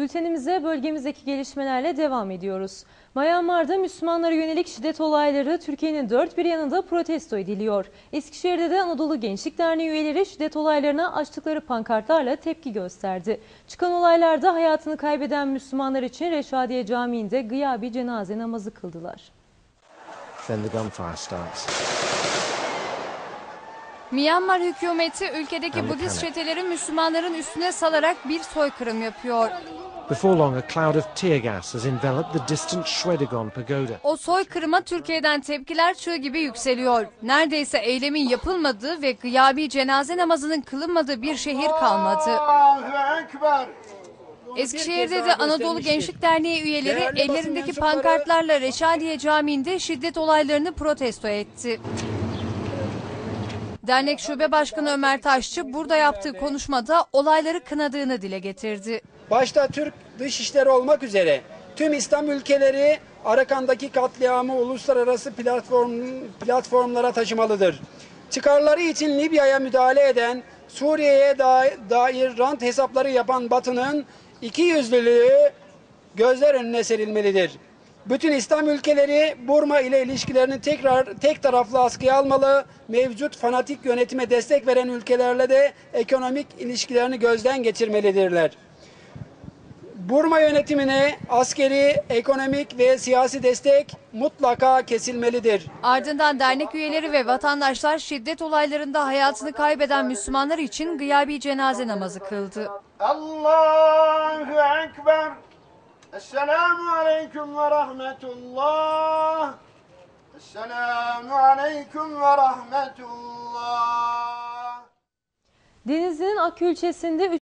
Bültenimize bölgemizdeki gelişmelerle devam ediyoruz. Myanmar'da Müslümanlara yönelik şiddet olayları Türkiye'nin dört bir yanında protesto ediliyor. Eskişehir'de de Anadolu Gençlik Derneği üyeleri şiddet olaylarına açtıkları pankartlarla tepki gösterdi. Çıkan olaylarda hayatını kaybeden Müslümanlar için Reşadiye Camii'nde gıyabi cenaze namazı kıldılar. Myanmar hükümeti ülkedeki. Budist çeteleri Müslümanların üstüne salarak bir soykırım yapıyor. Before long, a cloud of tear gas has enveloped the distant Shwedagon pagoda. O soykırıma Türkiye'den tepkiler çığ gibi yükseliyor. Neredeyse eylemin yapılmadığı ve gıyabi cenaze namazının kılınmadığı bir şehir kalmadı. Eskişehir'de de Anadolu Gençlik Derneği üyeleri ellerindeki pankartlarla Reşadiye Camii'nde şiddet olaylarını protesto etti. Dernek Şube Başkanı Ömer Taşçı burada yaptığı konuşmada olayları kınadığını dile getirdi. Başta Türk dışişleri olmak üzere tüm İslam ülkeleri Arakan'daki katliamı uluslararası platform, platformlara taşımalıdır. Çıkarları için Libya'ya müdahale eden, Suriye'ye da- dair rant hesapları yapan Batı'nın iki yüzlülüğü gözler önüne serilmelidir. Bütün İslam ülkeleri Burma ile ilişkilerini tekrar tek taraflı askıya almalı, mevcut fanatik yönetime destek veren ülkelerle de ekonomik ilişkilerini gözden geçirmelidirler. Burma yönetimine askeri, ekonomik ve siyasi destek mutlaka kesilmelidir. Ardından dernek üyeleri ve vatandaşlar şiddet olaylarında hayatını kaybeden Müslümanlar için gıyabi cenaze namazı kıldı. Allahu Ekber. Esselamu Aleyküm ve Rahmetullah. Esselamu Aleyküm ve Rahmetullah. Denizli'nin Akü ilçesinde